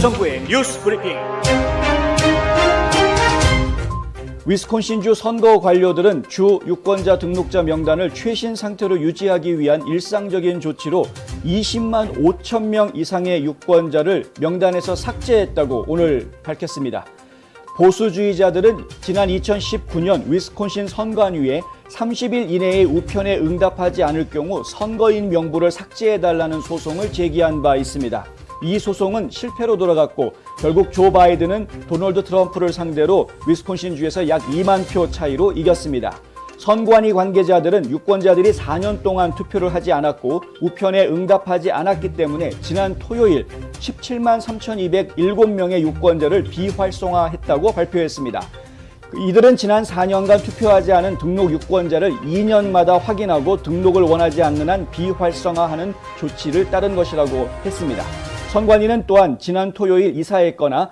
김성구의 뉴스 브리핑. 위스콘신주 선거 관료들은 주 유권자 등록자 명단을 최신 상태로 유지하기 위한 일상적인 조치로 20만 5천 명 이상의 유권자를 명단에서 삭제했다고 오늘 밝혔습니다. 보수주의자들은 지난 2019년 위스콘신 선관위에 30일 이내에 우편에 응답하지 않을 경우 선거인 명부를 삭제해달라는 소송을 제기한 바 있습니다. 이 소송은 실패로 돌아갔고 결국 조 바이든은 도널드 트럼프를 상대로 위스콘신 주에서 약 2만 표 차이로 이겼습니다. 선관위 관계자들은 유권자들이 4년 동안 투표를 하지 않았고 우편에 응답하지 않았기 때문에 지난 토요일 17만 3,207명의 유권자를 비활성화했다고 발표했습니다. 이들은 지난 4년간 투표하지 않은 등록 유권자를 2년마다 확인하고 등록을 원하지 않는 한 비활성화하는 조치를 따른 것이라고 했습니다. 선관위는 또한 지난 토요일 이사했거나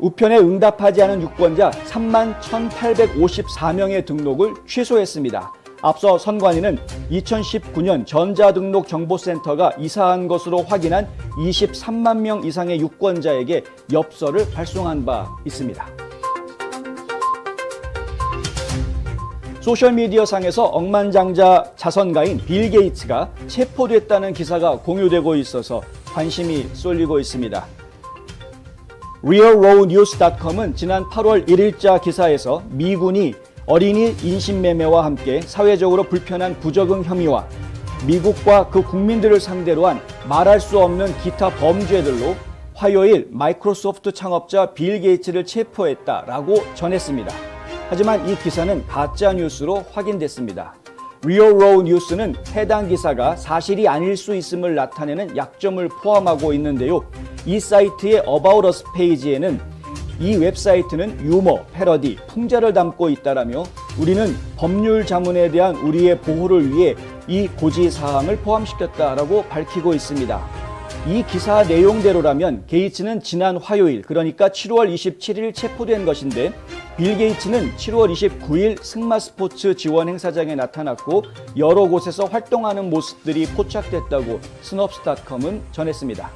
우편에 응답하지 않은 유권자 3만 1,854명의 등록을 취소했습니다. 앞서 선관위는 2019년 전자등록정보센터가 이사한 것으로 확인한 23만 명 이상의 유권자에게 엽서를 발송한 바 있습니다. 소셜미디어 상에서 억만장자 자선가인 빌 게이츠가 체포됐다는 기사가 공유되고 있어서 관심이 쏠리고 있습니다. realrownews.com은 지난 8월 1일자 기사에서 미군이 어린이 인신매매와 함께 사회적으로 불편한 부적응 혐의와 미국과 그 국민들을 상대로 한 말할 수 없는 기타 범죄들로 화요일 마이크로소프트 창업자 빌 게이츠를 체포했다라고 전했습니다. 하지만 이 기사는 가짜 뉴스로 확인됐습니다. Row News는 해당 기사가 사실이 아닐 수 있음을 나타내는 약점을 포함하고 있는데요. 이 사이트의 About Us 페이지에는 이 웹사이트는 유머, 패러디, 풍자를 담고 있다라며 우리는 법률 자문에 대한 우리의 보호를 위해 이 고지 사항을 포함시켰다라고 밝히고 있습니다. 이 기사 내용대로라면 게이츠는 지난 화요일 그러니까 7월 27일 체포된 것인데 빌 게이츠는 7월 29일 승마 스포츠 지원 행사장에 나타났고 여러 곳에서 활동하는 모습들이 포착됐다고 스놉스닷컴은 전했습니다.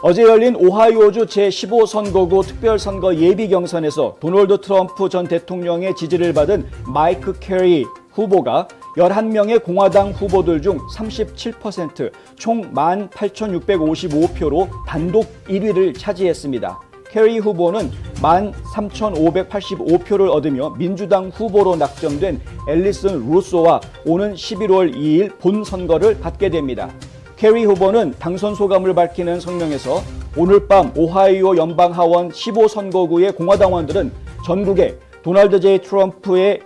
어제 열린 오하이오주 제15선거구 특별선거 예비 경선에서 도널드 트럼프 전 대통령의 지지를 받은 마이크 캐리 후보가 11명의 공화당 후보들 중 37%, 총 18,655표로 단독 1위를 차지했습니다. 캐리 후보는 13,585표를 얻으며 민주당 후보로 낙점된 앨리슨 루소와 오는 11월 2일 본선거를 받게 됩니다. 캐리 후보는 당선 소감을 밝히는 성명에서 오늘 밤 오하이오 연방 하원 15선거구의 공화당원들은 전국에 도널드 제이 트럼프의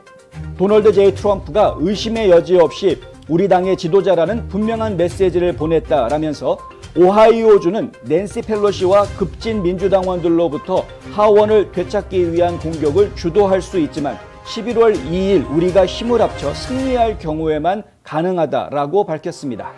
도널드 제이 트럼프가 의심의 여지 없이 우리 당의 지도자라는 분명한 메시지를 보냈다라면서 오하이오주는 낸시 펠로시와 급진 민주당원들로부터 하원을 되찾기 위한 공격을 주도할 수 있지만 11월 2일 우리가 힘을 합쳐 승리할 경우에만 가능하다라고 밝혔습니다.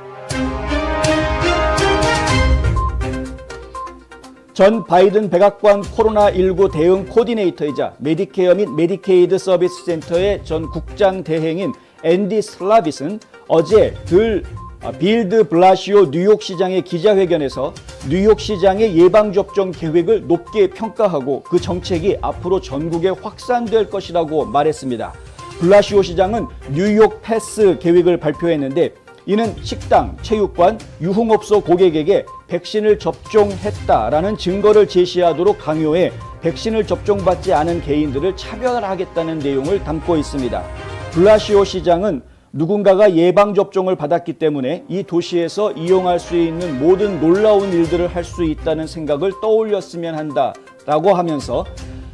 전 바이든 백악관 코로나19 대응 코디네이터이자 메디케어 및 메디케이드 서비스 센터의 전 국장 대행인 앤디 슬라빗은 어제 들 아, 빌드 블라시오 뉴욕시장의 기자회견에서 뉴욕시장의 예방접종 계획을 높게 평가하고 그 정책이 앞으로 전국에 확산될 것이라고 말했습니다. 블라시오 시장은 뉴욕 패스 계획을 발표했는데 이는 식당, 체육관, 유흥업소 고객에게 백신을 접종했다라는 증거를 제시하도록 강요해 백신을 접종받지 않은 개인들을 차별하겠다는 내용을 담고 있습니다. 블라시오 시장은 누군가가 예방접종을 받았기 때문에 이 도시에서 이용할 수 있는 모든 놀라운 일들을 할 수 있다는 생각을 떠올렸으면 한다 라고 하면서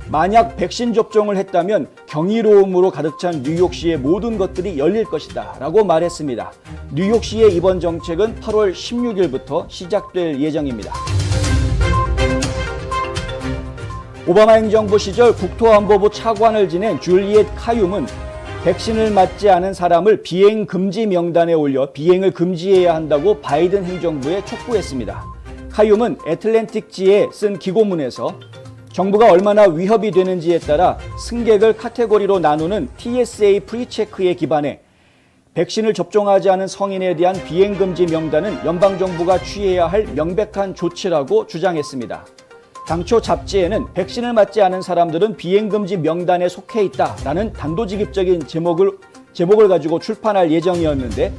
만약 백신 접종을 했다면 경이로움으로 가득 찬 뉴욕시의 모든 것들이 열릴 것이다 라고 말했습니다. 뉴욕시의 이번 정책은 8월 16일부터 시작될 예정입니다. 오바마 행정부 시절 국토안보부 차관을 지낸 줄리엣 카쿰은 백신을 맞지 않은 사람을 비행 금지 명단에 올려 비행을 금지해야 한다고 바이든 행정부에 촉구했습니다. 카쿰은 애틀랜틱지에 쓴 기고문에서 정부가 얼마나 위협이 되는지에 따라 승객을 카테고리로 나누는 TSA 프리체크에 기반해 백신을 접종하지 않은 성인에 대한 비행금지 명단은 연방정부가 취해야 할 명백한 조치라고 주장했습니다. 당초 잡지에는 백신을 맞지 않은 사람들은 비행금지 명단에 속해 있다라는 단도직입적인 제목을, 제목을 가지고 출판할 예정이었는데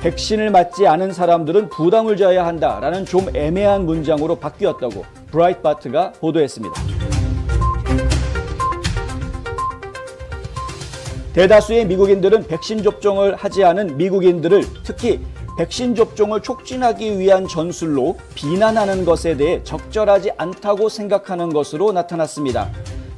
백신을 맞지 않은 사람들은 부담을 져야 한다라는 좀 애매한 문장으로 바뀌었다고 브라이트바트가 보도했습니다. 대다수의 미국인들은 백신 접종을 하지 않은 미국인들을 특히 백신 접종을 촉진하기 위한 전술로 비난하는 것에 대해 적절하지 않다고 생각하는 것으로 나타났습니다.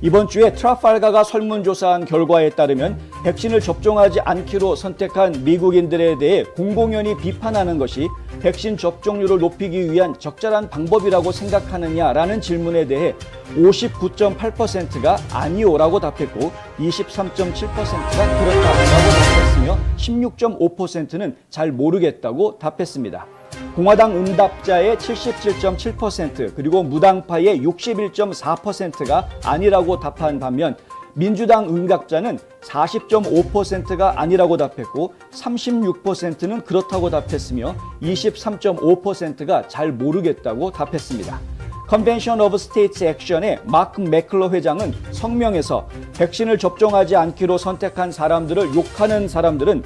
이번 주에 트라팔가가 설문조사한 결과에 따르면 백신을 접종하지 않기로 선택한 미국인들에 대해 공공연히 비판하는 것이 백신 접종률을 높이기 위한 적절한 방법이라고 생각하느냐라는 질문에 대해 59.8%가 아니오라고 답했고 23.7%가 그렇다고 답했으며 16.5%는 잘 모르겠다고 답했습니다. 공화당 응답자의 77.7% 그리고 무당파의 61.4%가 아니라고 답한 반면 민주당 응답자는 40.5%가 아니라고 답했고 36%는 그렇다고 답했으며 23.5%가 잘 모르겠다고 답했습니다. 컨벤션 오브 스테이츠 액션의 마크 맥클러 회장은 성명에서 백신을 접종하지 않기로 선택한 사람들을 욕하는 사람들은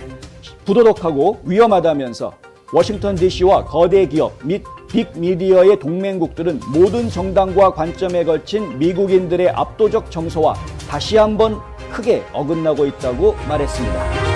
부도덕하고 위험하다면서 워싱턴 DC와 거대 기업 및 빅미디어의 동맹국들은 모든 정당과 관점에 걸친 미국인들의 압도적 정서와 다시 한번 크게 어긋나고 있다고 말했습니다.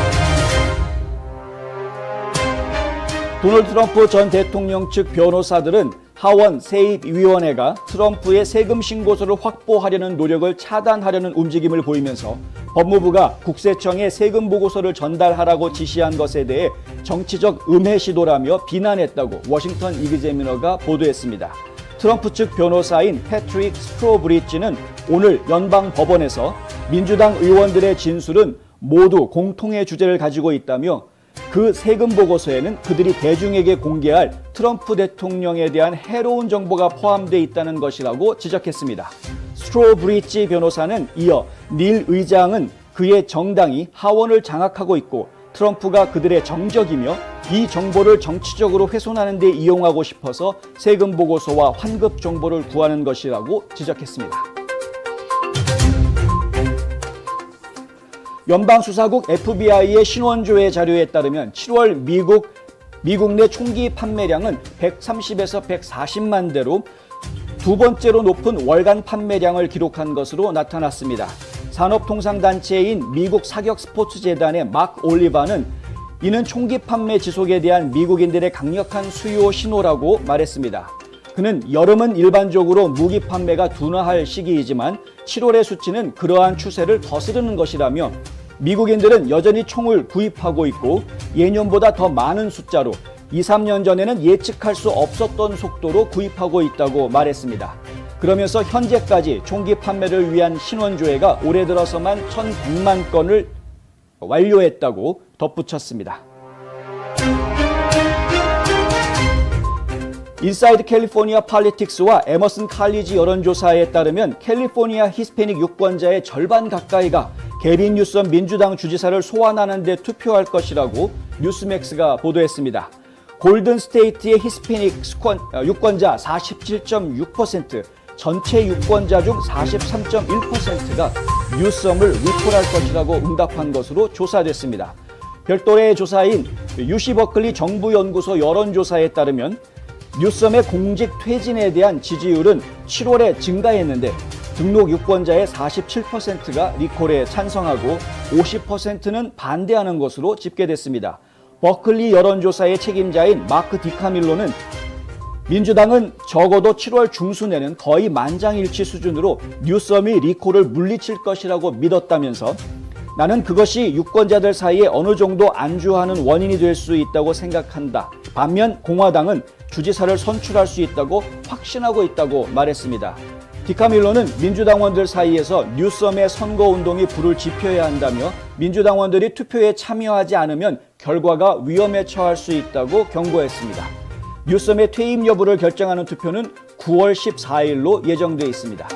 도널드 트럼프 전 대통령 측 변호사들은 하원 세입위원회가 트럼프의 세금 신고서를 확보하려는 노력을 차단하려는 움직임을 보이면서 법무부가 국세청에 세금 보고서를 전달하라고 지시한 것에 대해 정치적 음해 시도라며 비난했다고 워싱턴 이그제미너가 보도했습니다. 트럼프 측 변호사인 패트릭 스트로브리지는 오늘 연방 법원에서 민주당 의원들의 진술은 모두 공통의 주제를 가지고 있다며 그 세금 보고서에는 그들이 대중에게 공개할 트럼프 대통령에 대한 해로운 정보가 포함되어 있다는 것이라고 지적했습니다. 스트로브리지 변호사는 이어 닐 의장은 그의 정당이 하원을 장악하고 있고 트럼프가 그들의 정적이며 이 정보를 정치적으로 훼손하는 데 이용하고 싶어서 세금 보고서와 환급 정보를 구하는 것이라고 지적했습니다. 연방수사국 FBI의 신원조회 자료에 따르면 7월 미국 미국 내 총기 판매량은 130에서 140만 대로 두 번째로 높은 월간 판매량을 기록한 것으로 나타났습니다. 산업통상단체인 미국 사격 스포츠 재단의 막 올리바는 이는 총기 판매 지속에 대한 미국인들의 강력한 수요 신호라고 말했습니다. 그는 여름은 일반적으로 무기 판매가 둔화할 시기이지만 7월의 수치는 그러한 추세를 거스르는 것이라며 미국인들은 여전히 총을 구입하고 있고 예년보다 더 많은 숫자로 2, 3년 전에는 예측할 수 없었던 속도로 구입하고 있다고 말했습니다. 그러면서 현재까지 총기 판매를 위한 신원조회가 올해 들어서만 1,100만 건을 완료했다고 덧붙였습니다. 인사이드 캘리포니아 팔리틱스와 에머슨 칼리지 여론조사에 따르면 캘리포니아 히스패닉 유권자의 절반 가까이가 게빈 뉴섬 민주당 주지사를 소환하는 데 투표할 것이라고 뉴스맥스가 보도했습니다. 골든 스테이트의 히스패닉 어, 유권자 47.6%, 전체 유권자 중 43.1%가 뉴섬을 위폴할 것이라고 응답한 것으로 조사됐습니다. 별도의 조사인 유시 버클리 정부연구소 여론조사에 따르면 뉴섬의 공직 퇴진에 대한 지지율은 7월에 증가했는데 등록 유권자의 47%가 리콜에 찬성하고 50%는 반대하는 것으로 집계됐습니다. 버클리 여론조사의 책임자인 마크 디카밀로는 민주당은 적어도 7월 중순에는 거의 만장일치 수준으로 뉴섬이 리콜을 물리칠 것이라고 믿었다면서 나는 그것이 유권자들 사이에 어느 정도 안주하는 원인이 될 수 있다고 생각한다. 반면 공화당은 주지사를 선출할 수 있다고 확신하고 있다고 말했습니다. 디카밀로는 민주당원들 사이에서 뉴섬의 선거운동이 불을 지펴야 한다며 민주당원들이 투표에 참여하지 않으면 결과가 위험에 처할 수 있다고 경고했습니다. 뉴섬의 퇴임 여부를 결정하는 투표는 9월 14일로 예정돼 있습니다.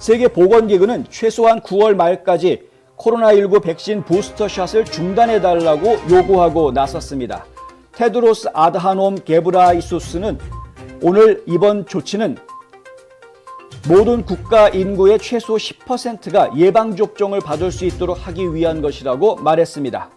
세계보건기구는 최소한 9월 말까지 코로나19 백신 부스터샷을 중단해달라고 요구하고 나섰습니다. 테드로스 아드하놈 게브라이수스는 오늘 이번 조치는 모든 국가 인구의 최소 10%가 예방접종을 받을 수 있도록 하기 위한 것이라고 말했습니다.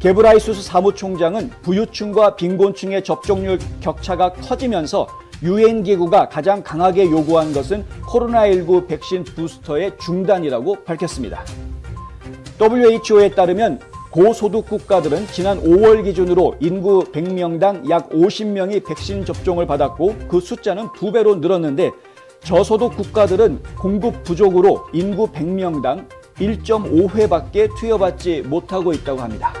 게브라이수스 사무총장은 부유층과 빈곤층의 접종률 격차가 커지면서 유엔 기구가 가장 강하게 요구한 것은 코로나19 백신 부스터의 중단이라고 밝혔습니다. WHO에 따르면 고소득 국가들은 지난 5월 기준으로 인구 100명당 약 50명이 백신 접종을 받았고 그 숫자는 두 배로 늘었는데 저소득 국가들은 공급 부족으로 인구 100명당 1.5회밖에 투여받지 못하고 있다고 합니다.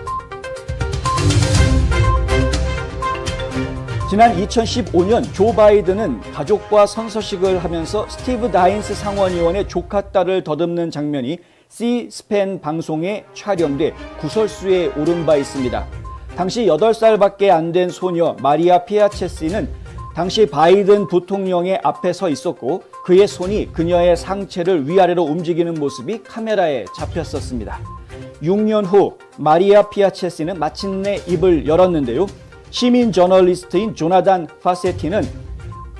지난 2015년 조 바이든은 가족과 선서식을 하면서 스티브 다인스 상원의원의 조카 딸을 더듬는 장면이 C-스팬 방송에 촬영돼 구설수에 오른 바 있습니다. 당시 8살밖에 안 된 소녀 마리아 피아체시는 당시 바이든 부통령의 앞에 서 있었고 그의 손이 그녀의 상체를 위아래로 움직이는 모습이 카메라에 잡혔었습니다. 6년 후 마리아 피아체시는 마침내 입을 열었는데요. 시민 저널리스트인 조나단 파세티는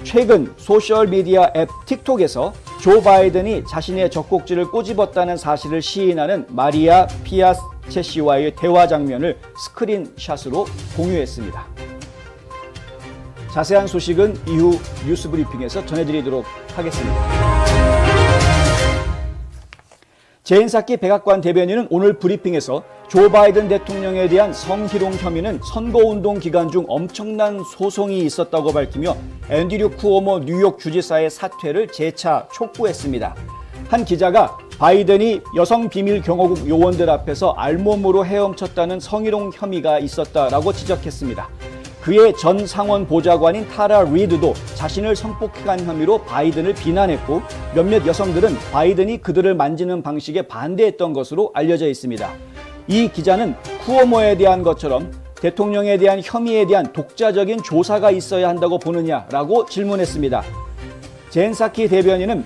최근 소셜미디어 앱 틱톡에서 조 바이든이 자신의 젖꼭지를 꼬집었다는 사실을 시인하는 마리아 피아체시와의 대화 장면을 스크린샷으로 공유했습니다. 자세한 소식은 이후 뉴스 브리핑에서 전해드리도록 하겠습니다. 제인사키 백악관 대변인은 오늘 브리핑에서 조 바이든 대통령에 대한 성희롱 혐의는 선거운동 기간 중 엄청난 소송이 있었다고 밝히며 앤드류 쿠오모 뉴욕 주지사의 사퇴를 재차 촉구했습니다. 한 기자가 바이든이 여성 비밀 경호국 요원들 앞에서 알몸으로 헤엄쳤다는 성희롱 혐의가 있었다라고 지적했습니다. 그의 전 상원 보좌관인 타라 리드도 자신을 성폭행한 혐의로 바이든을 비난했고 몇몇 여성들은 바이든이 그들을 만지는 방식에 반대했던 것으로 알려져 있습니다. 이 기자는 쿠오모에 대한 것처럼 대통령에 대한 혐의에 대한 독자적인 조사가 있어야 한다고 보느냐라고 질문했습니다. 젠사키 대변인은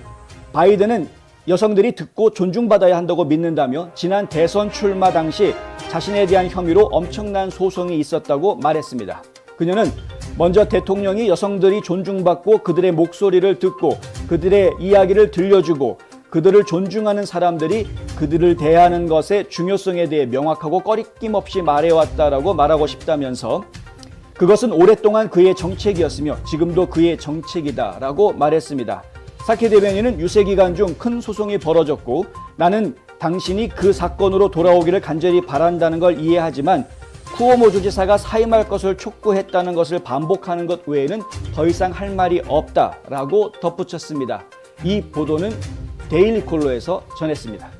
바이든은 여성들이 듣고 존중받아야 한다고 믿는다며 지난 대선 출마 당시 자신에 대한 혐의로 엄청난 소송이 있었다고 말했습니다. 그녀는 먼저 대통령이 여성들이 존중받고 그들의 목소리를 듣고 그들의 이야기를 들려주고 그들을 존중하는 사람들이 그들을 대하는 것의 중요성에 대해 명확하고 꺼리낌 없이 말해왔다라고 말하고 싶다면서 그것은 오랫동안 그의 정책이었으며 지금도 그의 정책이다라고 말했습니다. 사케 대변인은 유세 기간 중 큰 소송이 벌어졌고 나는 당신이 그 사건으로 돌아오기를 간절히 바란다는 걸 이해하지만 쿠오모 주지사가 사임할 것을 촉구했다는 것을 반복하는 것 외에는 더 이상 할 말이 없다라고 덧붙였습니다. 이 보도는 데일리 콜로에서 전했습니다.